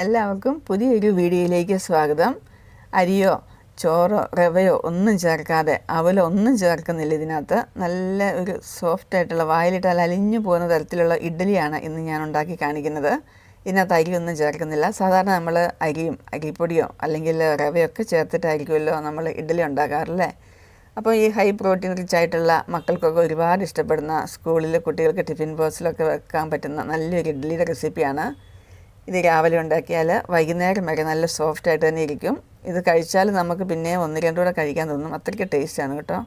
എല്ലാവർക്കും പുതിയൊരു വീഡിയോയിലേക്ക് സ്വാഗതം. അരിയോ ചോറോ റവയോ ഒന്നും ചേർക്കാതെ അവലോ ഒന്നും ചേർക്കുന്നില്ല ഇതിനകത്ത്. നല്ല ഒരു സോഫ്റ്റ് ആയിട്ടുള്ള വായിലിട്ടാൽ അലിഞ്ഞു പോകുന്ന തരത്തിലുള്ള ഇഡ്ഡലിയാണ് ഇന്ന് ഞാൻ ഉണ്ടാക്കി കാണിക്കുന്നത്. ഇതിനകത്ത് അരി ഒന്നും ചേർക്കുന്നില്ല. സാധാരണ നമ്മൾ അരിയും അരിപ്പൊടിയോ അല്ലെങ്കിൽ റവയൊക്കെ ചേർത്തിട്ടായിരിക്കുമല്ലോ നമ്മൾ ഇഡ്ഡലി ഉണ്ടാക്കാറില്ലേ? അപ്പോൾ ഈ ഹൈ പ്രോട്ടീൻ റിച്ച് ആയിട്ടുള്ള മക്കൾക്കൊക്കെ ഒരുപാട് ഇഷ്ടപ്പെടുന്ന സ്കൂളിൽ കുട്ടികൾക്ക് ടിഫിൻ ബോക്സിലൊക്കെ വെക്കാൻ പറ്റുന്ന നല്ലൊരു ഇഡ്ഡലിയുടെ റെസിപ്പിയാണ് ഇത് രാവിലെ ഉണ്ടാക്കിയാൽ വൈകുന്നേരം വരെ നല്ല സോഫ്റ്റ് ആയിട്ട് തന്നെ ഇരിക്കും. ഇത് കഴിച്ചാൽ നമുക്ക് പിന്നെ ഒന്ന് രണ്ടുകൂടെ കഴിക്കാൻ തോന്നും. അത്രയ്ക്ക് ടേസ്റ്റാണ് കേട്ടോ.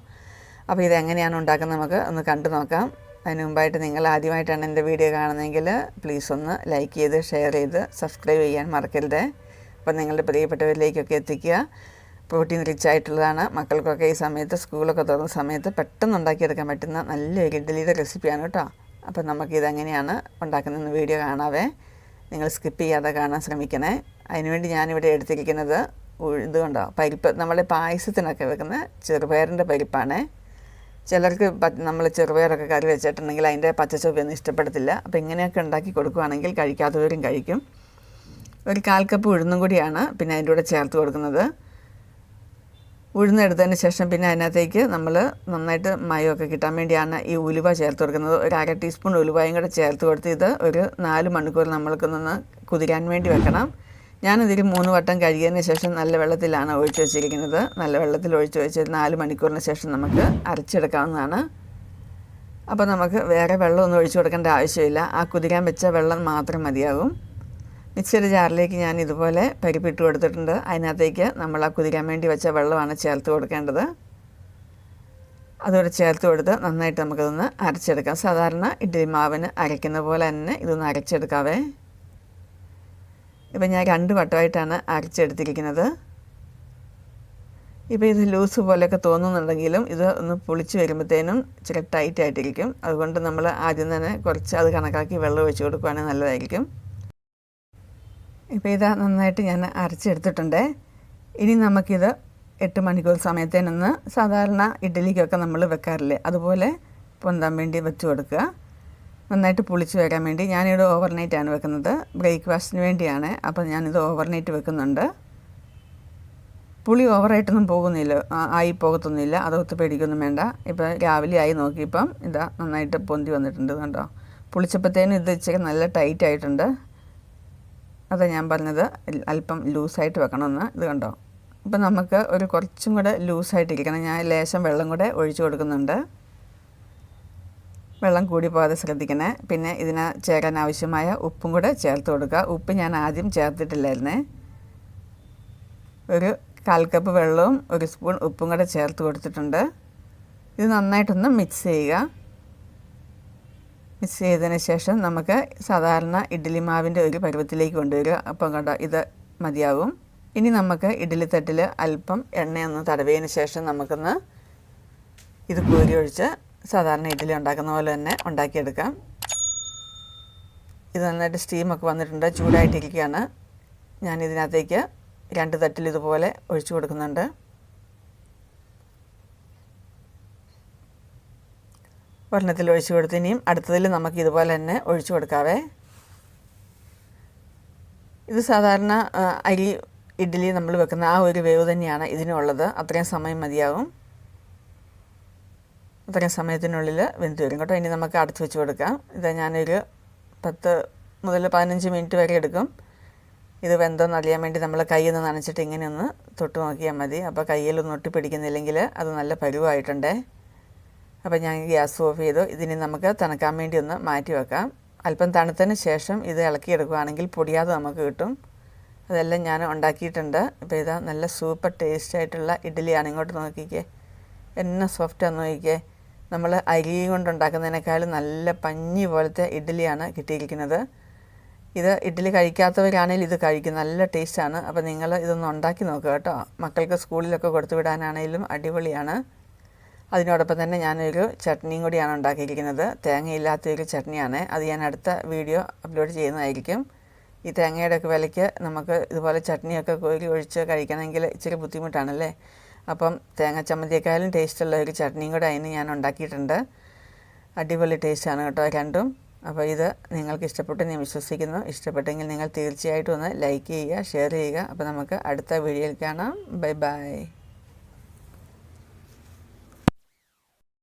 അപ്പോൾ ഇത് എങ്ങനെയാണ് ഉണ്ടാക്കുന്നത് നമുക്ക് ഒന്ന് കണ്ടു നോക്കാം. അതിന് മുമ്പായിട്ട് നിങ്ങൾ ആദ്യമായിട്ടാണ് എന്റെ വീഡിയോ കാണുന്നതെങ്കിൽ പ്ലീസ് ഒന്ന് ലൈക്ക് ചെയ്ത് ഷെയർ ചെയ്ത് സബ്സ്ക്രൈബ് ചെയ്യാൻ മറക്കരുത്. അപ്പോൾ നിങ്ങളുടെ പ്രിയപ്പെട്ടവരിലേക്കൊക്കെ എത്തിക്കുക. പ്രോട്ടീൻ റിച്ച് ആയിട്ടുള്ളതാണ്. മക്കൾക്കൊക്കെ ഈ സമയത്ത് സ്കൂളൊക്കെ തുറന്ന സമയത്ത് പെട്ടെന്ന് ഉണ്ടാക്കിയെടുക്കാൻ പറ്റുന്ന നല്ലൊരു ഇഡ്ഡലിയുടെ റെസിപ്പിയാണ് കേട്ടോ. അപ്പോൾ നമുക്കിതെങ്ങനെയാണ് ഉണ്ടാക്കുന്നതെന്ന് വീഡിയോ കാണാവേ. നിങ്ങൾ സ്കിപ്പ് ചെയ്യാതെ കാണാൻ ശ്രമിക്കണേ. അതിനുവേണ്ടി ഞാനിവിടെ എടുത്തിരിക്കുന്നത് ഇതുകൊണ്ടോ ഇത് കണ്ടോ പരിപ്പ്. നമ്മൾ പായസത്തിനൊക്കെ വെക്കുന്ന ചെറുപയറിന്റെ പരിപ്പാണ്. ചിലർക്ക് നമ്മൾ ചെറുപയറൊക്കെ കറി വെച്ചിട്ടുണ്ടെങ്കിൽ അതിന്റെ ഒന്നും ഇഷ്ടപ്പെടത്തില്ല. അപ്പോൾ ഇങ്ങനെയൊക്കെ ഉണ്ടാക്കി കൊടുക്കുകയാണെങ്കിൽ കഴിക്കാത്തവരും കഴിക്കും. ഒരു കാൽ കപ്പ് ഉഴുന്നും കൂടിയാണ് പിന്നെ അതിന്റെ കൂടെ ചേർത്ത് കൊടുക്കുന്നത്. ഉഴുന്നെടുത്തതിന് ശേഷം പിന്നെ അതിനകത്തേക്ക് നമ്മൾ നന്നായിട്ട് മയമൊക്കെ കിട്ടാൻ വേണ്ടിയാണ് ഈ ഉലുവ ചേർത്ത് കൊടുക്കുന്നത്. ഒരു അര ടീസ്പൂൺ ഉലുവയും കൂടെ ചേർത്ത് കൊടുത്ത് ഇത് ഒരു നാല് മണിക്കൂർ നമ്മൾക്ക് നിന്ന് കുതിരാൻ വേണ്ടി വെക്കണം. ഞാനിതിൽ മൂന്ന് വട്ടം കഴുകിയതിന് ശേഷം നല്ല വെള്ളത്തിലാണ് ഒഴിച്ചു വെച്ചിരിക്കുന്നത്. നല്ല വെള്ളത്തിൽ ഒഴിച്ചു വെച്ച് നാല് മണിക്കൂറിന് ശേഷം നമുക്ക് അരച്ചെടുക്കാവുന്നതാണ്. അപ്പോൾ നമുക്ക് വേറെ വെള്ളമൊന്നും ഒഴിച്ചു കൊടുക്കേണ്ട ആവശ്യമില്ല. ആ കുതിരാൻ വെച്ച വെള്ളം മാത്രം മതിയാകും. മിക്സിയുടെ ജാറിലേക്ക് ഞാൻ ഇതുപോലെ പരിപ്പിട്ട് കൊടുത്തിട്ടുണ്ട്. അതിനകത്തേക്ക് നമ്മൾ ആ കുതിരാൻ വേണ്ടി വെച്ച വെള്ളമാണ് ചേർത്ത് കൊടുക്കേണ്ടത്. അതുകൂടെ ചേർത്ത് കൊടുത്ത് നന്നായിട്ട് നമുക്കിതൊന്ന് അരച്ചെടുക്കാം. സാധാരണ ഇഡ്ഡലി മാവിന് അരയ്ക്കുന്ന പോലെ തന്നെ ഇതൊന്ന് അരച്ചെടുക്കാവേ. ഇപ്പം ഞാൻ രണ്ട് വട്ടമായിട്ടാണ് അരച്ചെടുത്തിരിക്കുന്നത്. ഇപ്പോൾ ഇത് ലൂസ് പോലെയൊക്കെ തോന്നുന്നുണ്ടെങ്കിലും ഇത് ഒന്ന് പൊളിച്ച് വരുമ്പോഴത്തേനും ഇച്ചിരി ടൈറ്റ് ആയിട്ടിരിക്കും അതുകൊണ്ട് നമ്മൾ ആദ്യം തന്നെ കുറച്ച് അത് കണക്കാക്കി വെള്ളം ഒഴിച്ച് കൊടുക്കുവാണെങ്കിൽ നല്ലതായിരിക്കും. ഇപ്പോൾ ഇത് നന്നായിട്ട് ഞാൻ അരച്ചെടുത്തിട്ടുണ്ട്. ഇനി നമുക്കിത് എട്ട് മണിക്കൂർ സമയത്തേനൊന്ന് സാധാരണ ഇഡ്ഡലിക്കൊക്കെ നമ്മൾ വെക്കാറില്ലേ? അതുപോലെ പൊന്താൻ വേണ്ടി വെച്ച് കൊടുക്കുക. നന്നായിട്ട് പുളിച്ച് വരാൻ വേണ്ടി ഞാനിവിടെ ഓവർനൈറ്റാണ് വെക്കുന്നത്. ബ്രേക്ക്ഫാസ്റ്റിന് വേണ്ടിയാണ്. അപ്പോൾ ഞാനിത് ഓവർനൈറ്റ് വെക്കുന്നുണ്ട്. പുളി ഓവറായിട്ടൊന്നും പോകുന്നില്ല. ആയി പോകത്തൊന്നുമില്ല. അതൊത്ത് പേടിക്കൊന്നും വേണ്ട. ഇപ്പോൾ രാവിലെ ആയി നോക്കിയപ്പം ഇതാ നന്നായിട്ട് പൊന്തി വന്നിട്ടുണ്ട് കണ്ടോ? പുളിച്ചപ്പോഴത്തേനും ഇത് ഇച്ചിരി നല്ല ടൈറ്റ് ആയിട്ടുണ്ട്. അതാ ഞാൻ പറഞ്ഞത് അല്പം ലൂസായിട്ട് വെക്കണമെന്ന്. ഇത് കണ്ടോ? ഇപ്പം നമുക്ക് ഒരു കുറച്ചും കൂടെ ലൂസായിട്ടിരിക്കണം. ഞാൻ ലേശം വെള്ളം കൂടെ ഒഴിച്ചു കൊടുക്കുന്നുണ്ട്. വെള്ളം കൂടി പോകാതെ ശ്രദ്ധിക്കണേ. പിന്നെ ഇതിന് ചേരാൻ ആവശ്യമായ ഉപ്പും കൂടെ ചേർത്ത് കൊടുക്കുക. ഉപ്പ് ഞാൻ ആദ്യം ചേർത്തിട്ടില്ലായിരുന്നേ. ഒരു കാൽ കപ്പ് വെള്ളവും ഒരു സ്പൂൺ ഉപ്പും കൂടെ ചേർത്ത് കൊടുത്തിട്ടുണ്ട്. ഇത് നന്നായിട്ടൊന്ന് മിക്സ് ചെയ്യുക. മിക്സ് ചെയ്തതിന് ശേഷം നമുക്ക് സാധാരണ ഇഡ്ഡലി മാവിന്റെ ഒരു പരുവത്തിലേക്ക് കൊണ്ടുവരിക. അപ്പം കണ്ട ഇത് മതിയാകും ഇനി നമുക്ക് ഇഡ്ഡലി തട്ടിൽ അല്പം എണ്ണയൊന്ന് തടവിയതിന് ശേഷം നമുക്കൊന്ന് ഇത് കോരി ഒഴിച്ച് സാധാരണ ഇഡ്ഡലി ഉണ്ടാക്കുന്ന പോലെ തന്നെ ഉണ്ടാക്കിയെടുക്കാം. ഇത് നന്നായിട്ട് സ്റ്റീമൊക്കെ വന്നിട്ടുണ്ട് ചൂടായിട്ടിരിക്കുകയാണ്. ഞാൻ ഇതിനകത്തേക്ക് രണ്ട് തട്ടിൽ ഇതുപോലെ ഒഴിച്ചു കൊടുക്കുന്നുണ്ട്. ഒരെണ്ണത്തിൽ ഒഴിച്ചു കൊടുത്ത് ഇനിയും അടുത്തതിൽ നമുക്ക് ഇതുപോലെ തന്നെ ഒഴിച്ചു കൊടുക്കാവേ. ഇത് സാധാരണ അരി ഇഡ്ഡലി നമ്മൾ വെക്കുന്ന ആ ഒരു വേവ് തന്നെയാണ് ഇതിനുള്ളത്. അത്രയും സമയം മതിയാകും അത്രയും സമയത്തിനുള്ളിൽ വെന്ത് വരും കേട്ടോ. ഇനി നമുക്ക് അടച്ചു വെച്ച് കൊടുക്കാം. ഇത് ഞാനൊരു പത്ത് മുതൽ പതിനഞ്ച് മിനിറ്റ് വരെ എടുക്കും. ഇത് വെന്തോന്ന് അറിയാൻ വേണ്ടി നമ്മൾ കൈയൊന്ന് നനച്ചിട്ട് ഇങ്ങനെ ഒന്ന് തൊട്ട് നോക്കിയാൽ മതി. അപ്പോൾ കയ്യിലൊന്നും ഒട്ടി പിടിക്കുന്നില്ലെങ്കിൽ അത് നല്ല പരുവായിട്ടുണ്ടേ. അപ്പോൾ ഞാൻ ഗ്യാസ് ഓഫ് ചെയ്തു. ഇതിനി നമുക്ക് തണുക്കാൻ വേണ്ടി ഒന്ന് മാറ്റി വെക്കാം. അല്പം തണുത്തതിന് ശേഷം ഇത് ഇളക്കിയെടുക്കുകയാണെങ്കിൽ പൊടിയാതെ നമുക്ക് കിട്ടും. അതെല്ലാം ഞാൻ ഉണ്ടാക്കിയിട്ടുണ്ട്. ഇപ്പോൾ ഇതാ നല്ല സൂപ്പർ ടേസ്റ്റ് ആയിട്ടുള്ള ഇഡ്ഡലിയാണ്. ഇങ്ങോട്ട് നോക്കിക്കേ. എന്നെ സോഫ്റ്റാന്ന് നോക്കിക്കേ. നമ്മൾ അരി കൊണ്ട് ഉണ്ടാക്കുന്നതിനേക്കാളും നല്ല പഞ്ഞി പോലത്തെ ഇഡ്ഡലിയാണ് കിട്ടിയിരിക്കുന്നത്. ഇത് ഇഡ്ഡലി കഴിക്കാത്തവരാണെങ്കിൽ ഇത് കഴിക്കും. നല്ല ടേസ്റ്റാണ് അപ്പോൾ നിങ്ങൾ ഇതൊന്ന് ഉണ്ടാക്കി നോക്കുക കേട്ടോ. മക്കൾക്ക് സ്കൂളിലൊക്കെ കൊടുത്തു വിടാനാണെങ്കിലും അടിപൊളിയാണ്. അതിനോടൊപ്പം തന്നെ ഞാനൊരു ചട്നിയും കൂടിയാണ് ഉണ്ടാക്കിയിരിക്കുന്നത്. തേങ്ങയില്ലാത്തൊരു ചട്നിയാണ്. അത് ഞാൻ അടുത്ത വീഡിയോ അപ്ലോഡ് ചെയ്യുന്നതായിരിക്കും. ഈ തേങ്ങയുടെ ഒക്കെ വിലയ്ക്ക് നമുക്ക് ഇതുപോലെ ചട്നിയൊക്കെ കോരി ഒഴിച്ച് കഴിക്കണമെങ്കിൽ ഇച്ചിരി ബുദ്ധിമുട്ടാണല്ലേ? അപ്പം തേങ്ങ ചമ്മന്തിയേക്കാളും ടേസ്റ്റുള്ള ഒരു ചട്നിയും കൂടെ അതിന് ഞാൻ ഉണ്ടാക്കിയിട്ടുണ്ട്. അടിപൊളി ടേസ്റ്റാണ് കേട്ടോ രണ്ടും. അപ്പോൾ ഇത് നിങ്ങൾക്ക് ഇഷ്ടപ്പെട്ടു ഞാൻ വിശ്വസിക്കുന്നു. ഇഷ്ടപ്പെട്ടെങ്കിൽ നിങ്ങൾ തീർച്ചയായിട്ടും ഒന്ന് ലൈക്ക് ചെയ്യുക ഷെയർ ചെയ്യുക. അപ്പോൾ നമുക്ക് അടുത്ത വീഡിയോയിൽ കാണാം. Bye bye